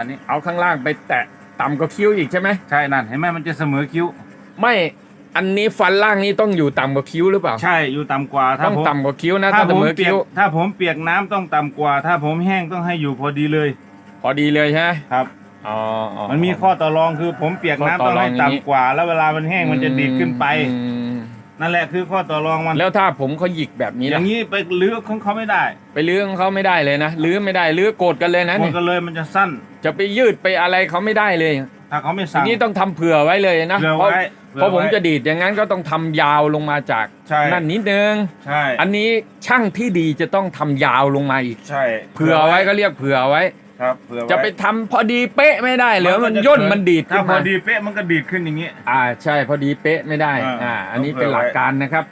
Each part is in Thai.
อันนี้เอาข้างล่างไปแตะต่ำกว่าคิ้วอีกใช่ไหมใช่นั่นเห็นไหมมันจะเสมอคิ้ว ไม่อันนี้ฟันล่างนี้ต้องอยู่ต่ำกว่าคิ้วหรือเปล่า ใช่อยู่ต่ำกว่าถ้าต้องผมต่ำกว่าคิ้วนะถ้าถ้าเสผมมอเปียคิ้กวถ้าผมเปียกน้ำต้องต่ำกว่า ถ้าผมแห้งต้องให้อยู่พอดีเลยพอดีเลยใช่ไหมครับ อ๋ออ๋อ มันมีข้อต่อรองคือผมเปียกน้ำข้อต่ต้อองรองให้อย่างนี้ ต่ำกว่า แล้วเวลามันแห้งมันจะดีดขึ้นไป อืมนั่นแหละคือข้อต่อรองมัน แล้วถ้าผมเขาหยิกแบบนี้อล่ะย่างนี้ไปลื้อของเขาไม่ได้ไปลื้อของเขาไม่ได้เลยนะลื้อไม่ได้ลื้อโกรธกันเลยนะหมดเนี่ยกันเลยมันจะสั้น จะไปยืดไปอะไรเขาไม่ได้เลยถ้าเขาไม่ทีสั่ง นี้ต้องทำเผื่อไว้เลยนะเผื่อเพราะไว้เพราะผมไว้จะดีดอย่างนั้นก็ต้องทำยาวลงมาจากใช่ นั่นนิดนึง ใช่อันนี้ช่างที่ดีจะต้องทำยาวลงมาอีก ใช่เผื่อไว้ก็เรียกเผื่อไว้ ครับเผื่อว้จะไปทำพอดีเป๊ะไม่ได้เหรือมันย่นมันดีดถ้าขึ้นพอมาดีเป๊ะมันก็ดีดขึ้นอย่างนี้ อ่าใช่พอดีเป๊ะไม่ได้อ่าอ่าอันนี้ต้องเผื่เป็นอหลักไว้การนะครับ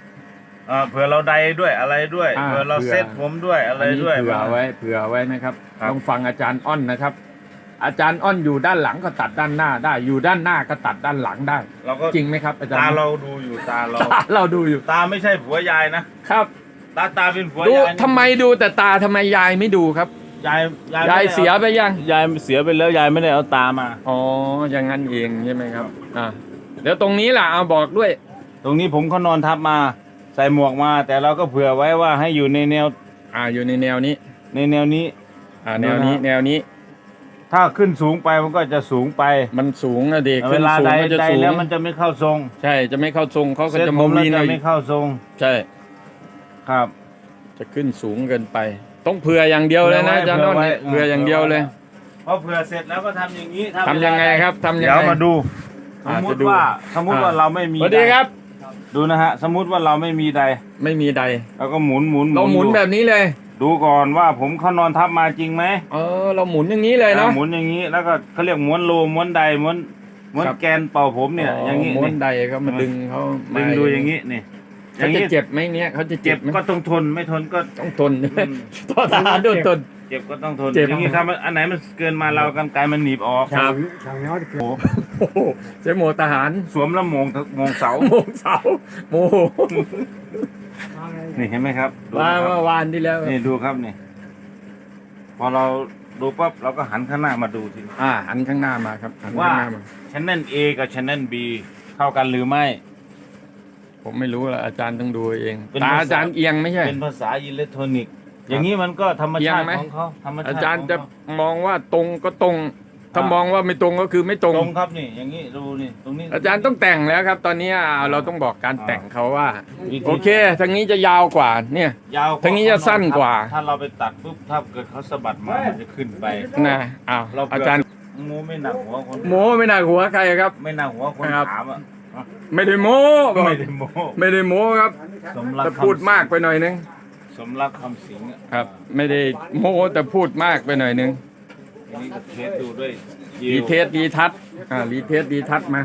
เอ่อเผื่อเราใดด้วยอะไรด้วยอ่าเผื่อเราเผื่อ เซ็ตผมด้วยอะไรอันนี้ด้วย เผื่อไว้เผื่อไว้นะครับครับ ต้องฟังอาจารย์อ้อนนะครับ อาจารย์อ้อนอยู่ด้านหลังก็ตัดด้านหน้าได้ อยู่ด้านหน้าก็ตัดด้านหลังได้ เราก็จริงไหมครับ อาจารย์ตาเราดูอยู่ตาเราตาเราดูอยู่ตาไม่ใช่ผัวยายนะครับ ตาตาเป็นผัวดูยายนะทำไมดูแต่ตาทำไมยายไม่ดูครับ ยายยายยายไม่ได้เสียไปยัง ยายเสียไปแล้วยายไม่ได้เอาตามา อ๋ออย่างนั้นเองใช่ไหมครับ อ่าเดี๋ยวตรงนี้ล่ะเอาบอกด้วย ตรงนี้ผมเขานอนทับมา ใส่หมวกมา แต่เราก็เผื่อไว้ว่าให้อยู่ในแนวอ่าอยู่ในแนวนี้ ในแนวนี้ อ่าแนวนี้ดูนะแนวนี้ ถ้าขึ้นสูงไปมันก็จะสูงไปมันสูงอะเด็กเวขึ้นลาสูงใดก็จะใดสูงแล้วมันจะไม่เข้าทรงใช่จะไม่เข้าทรงเขาก็เซ็ตจะผมมาแล้ววีนจะเอาไม่เข้าทรงใช่ ครับ จะขึ้นสูงเกินไป ต้องเผื่ออย่างเดียวเลยนะอาจารย์โนนท์เนี่ยเผื่ออย่างเดียวเลยพอเผื่อเสร็จแล้วก็ทำอย่างนี้ทำยังไงครับทำยังเดี๋ยวไง มาดู สอ่ามมจะติดูว่าสมมติว่าอ่าเราไม่มีสวัสดีครับ ดูนะฮะสมมติว่าเราไม่มีใดไม่มีใดเราก็หมุนหมุนเราหมุนดูแบบนี้เลย ดูก่อนว่าผมเขานอนทับมาจริงไหมเออ เราหมุนอย่างนี้เลยเนาะ อ่าหมุนอย่างนี้แล้วก็เขาเรียกม้วนโลม้วนใดม้วนม้วนครับ แกนเป่าผมเนี่ย อย่างนี้ม้วนนี่ใดเขามาดึงเขาดึมางดูอย่างนี้นี่อเขาย่างจะนี้เจ็บไหมเนี่ยเขาจะเจ็เจ็บบไหมก็ต้องทนไม่ทนก็ ต้องทนอืมโทษทหารโดนทน เจ็บก็ต้องทน เจ็บ อย่างนี้ครับอันไหนมันเกินมาเรากันไกลมันหนีบออก ครับ chẳng nói được โอ้โอ้โหใช้โมทหารสวมแล้วโมงโมงเสา โมงเสาโมโห นี่เห็นไหมครับดูมานะครับเมื่อวานที่แล้วนี่ดูครับนี่ พอเราดูปั๊บเราก็หันข้างหน้ามาดูทีอ่าหันข้างหน้ามาครับหันว่าข้างหน้ามา channel A กับ channel B เข้ากันหรือไม่ ผมไม่รู้ละอาจารย์ต้องดูเองเป็นตาภาษา อาจารย์เอียงไม่ใช่ เป็นภาษาอิเล็กทรอนิกส์ อย่างนี้มันก็ธรรมชาติเอียงไหม ของเขาธรรมชาติอาจารย์ของจะเขามองว่าตรงก็ตรง ถ้าอ่ามมองว่าไม่ตรงก็คือไม่ตรง ตรงครับนี่อย่างนี้ดูนี่ตรงนี้ อาจารย์ต้องแต่งแล้วครับ ตอนนี้อ่าเราต้องบอกการอ่าแต่งเขาว่าวิธีโอเคทางนี้จะยาวกว่าเนี่ยยาวทางนี้จะสั้นกว่า ถ้าเราไปตัดปุ๊บถ้าเกิดเขาสะบัดมามันจะขึ้นไปนะอ้าวเราเผื่อาจารย์โมไม่หนักหัวคนโม้ไม่น่าหัวใครครับ ไม่หนักหัวคนครับถามอะไม่ได้โม้บอกไม่ได้โมไม่ได้โม้ครับสมรักแต่คำพูดมากไปหน่อยนึง สมรักคำสิงอะครับ ไม่ได้โม้แต่พูดมากไปหน่อยนึง อันนี้ก็เทสดูด้วยยรีลเทสรีทัศน์อ่ารีเทสรีทัศน์มา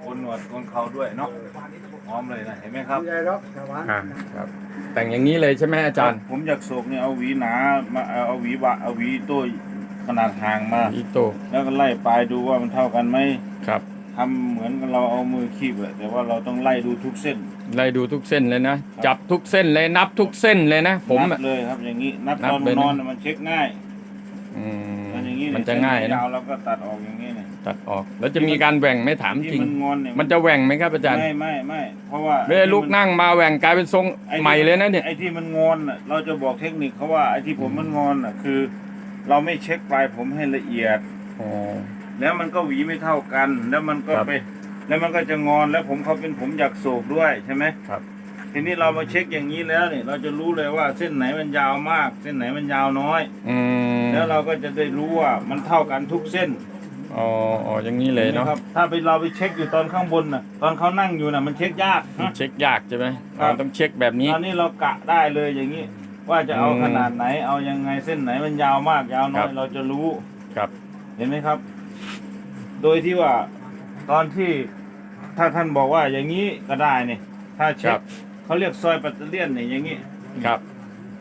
โคนหนวดโคนเขาด้วยเนาะพร้อมเลยนะเห็นไหมครับ đây đó chào bạn อ่าครับ แต่งอย่างนี้เลยใช่ไหมอาจารย์ผมอยากโศกเนี่ยเอาหวีหนามาเอาเอาหวีบะเอาหวีตัวขนาดห่างมาอีโตแล้วก็ไล่ปลายดูว่ามันเท่ากันไหมครับทำเหมือนกับเราเอามือคีบอะแต่ว่าเราต้องไล่ดูทุกเส้น ไล่ดูทุกเส้นเลยนะ จับทุกเส้นเลยนับทุกเส้นเลยนะ ผมนัอะบเลยครับอย่างนี้นับนัตบอนเลยนะนอนน่ะมันเช็คง่ายอืมแต่อย่างนี้มันเยจะง่ายเส้นะยาวเราก็ตัดออกอย่างนี้เนี่ยตัดออก แล้วจะมีการแหว่งไหม่ถามจที่ริงมันงอนเนี่ยมันจะแหว่งไหมครับอาจารย์ไม่ไม่ไม่เพราะว่าไม่ได้ลุกนั่งมาแหว่งกลายเป็นทรงไอ้ที่ใหม่เลยนะเนี่ยไอ้ที่มันงอนน่ะเราจะบอกเทคนิคเขาว่าไอ้ที่ผมมันงอนน่ะคือ เราไม่เช็คปลายผมให้ละเอียดอ๋อแล้วมันก็หวีไม่เท่ากัน แล้วมันก็ครับไป แล้วมันก็จะงอนแล้วผมเขาเป็นผมอยากโศกด้วยใช่ไหมครับ ทีนี้เรามาเช็คอย่างนี้แล้วเนี่ยเราจะรู้เลยว่าเส้นไหนมันยาวมาก เส้นไหนมันยาวน้อย อืมแล้วเราก็จะได้รู้ว่ามันเท่ากันทุกเส้นอ๋ออ๋ออย่างนี้เลยเนาะห็นไหมครับ ถ้าไปเราไปเช็คอยู่ตอนข้างบนน่ะตอนเขานั่งอยู่น่ะมันเช็คยากนะ เช็คยากใช่ไหมครัอ๋บอต้องเช็คแบบนี้ ตอนนี้เรากะได้เลยอย่างนี้ ว่าจะเอาอืมขนาดไหน เอายังไงเส้นไหนมันยาวมากยาวน้อครัยบ เราจะรู้ ครับ เห็นไหมครับ โดยที่ว่า ตอนที่ถ้าท่านบอกว่าอย่างนี้ก็ได้เนี่ยถ้าคเช็รัคบเขาเรียกซอยปัตเตอร์เลียนเนี่ยอย่างนี้ครับ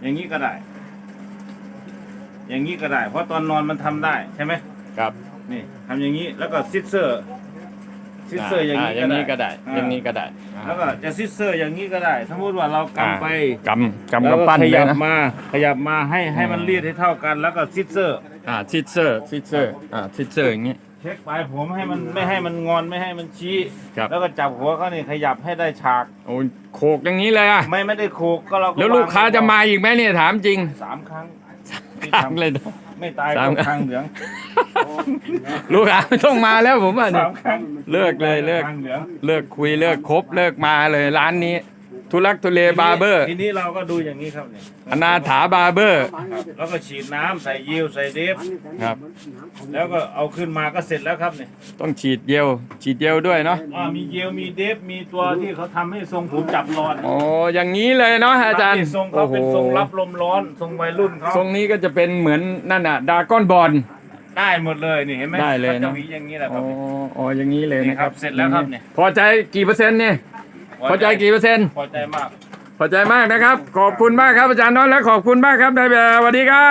อย่างนี้ก็ได้ อย่างนี้ก็ได้ เพราะตอนนอนมันทำได้ใช่ไหมครับนี่ทำอย่างนี้แล้วก็ซิสเซอร์ซิสเซอร์อย่างนี้อย่างนี้ก็ได้อ่อย่างนี้ก็ได้ แล้วก็จะซิสเซอร์อย่างนี้ก็ได้ สมมติว่าเรากำไปกำกำแล้กับวก็ปั้นขเลยัยบนะมาขยับมาให้ให้มันอืมรีดให้เท่ากัน แล้วก็ซิสเซอร์ อ่าซิเซอร์ซิเซอร์อ่าซิเซอร์อย่างนี้เช็คปลายผมให้มันไม่ให้มันงอนไม่ให้มันชี้ ครับ แล้วก็จับหัวเขานี่ขยับให้ได้ฉาก โอ้ยโขกอย่างนี้เลยอะ ไม่ไม่ได้โขกก็เราก็แล้วลูกค้าจะมาอีกไหมเนี่ยถามจริงสามครั้งที่ครั้งทำเลยนะ ไม่ตายสามก็ทางเหลืองลูกค้าไม่ต้องมาแล้วผมว่าเนี่สายมครั้งเลิกเลยเลิกทางเหลือง เลิกคุยเลิกคบเลิกมาเลยร้านนี้ ทุลักทุเลบาร์เบอร์ ทีนี้เราก็ดูอย่างนี้ครับเนี่ยอนาถาบาร์เบอร์ครับแล้วก็ฉีดน้ำใส่ยิวใส่เดฟครับ แล้วก็เอาขึ้นมาก็เสร็จแล้วครับเนี่ยต้องฉีดเยลฉีดเยลด้วยเนาะอ่ามีเยลมีเดฟมีตัวที่เขาทำให้ทรงผมจับรอนโอ้อย่างนี้เลยเนาะอาจารย์นี่ทรงเขาเป็นทรงรับลมร้อนทรงวัยรุ่นเขาทรงนี้ก็จะเป็นเหมือนนั่นน่ะดาก้อนบอล ได้หมดเลยนี่เห็นไหมได้เลยขาเนจะอะหวีอย่างนี้แหละคอ๋รัอบอ๋ออย่างนี้เลยนี่นะคครัรับ บเสร็จแล้วครับเนี่ยพอใจกี่เปอร์เซ็นต์เนี่ย พอใจกี่เปอร์เซ็นต์พอใจมาก พอใจมากนะครับ ขอบคุณมากครับอาจารย์น้อยและขอบคุณมากครับนายแบบสวัสดีครับ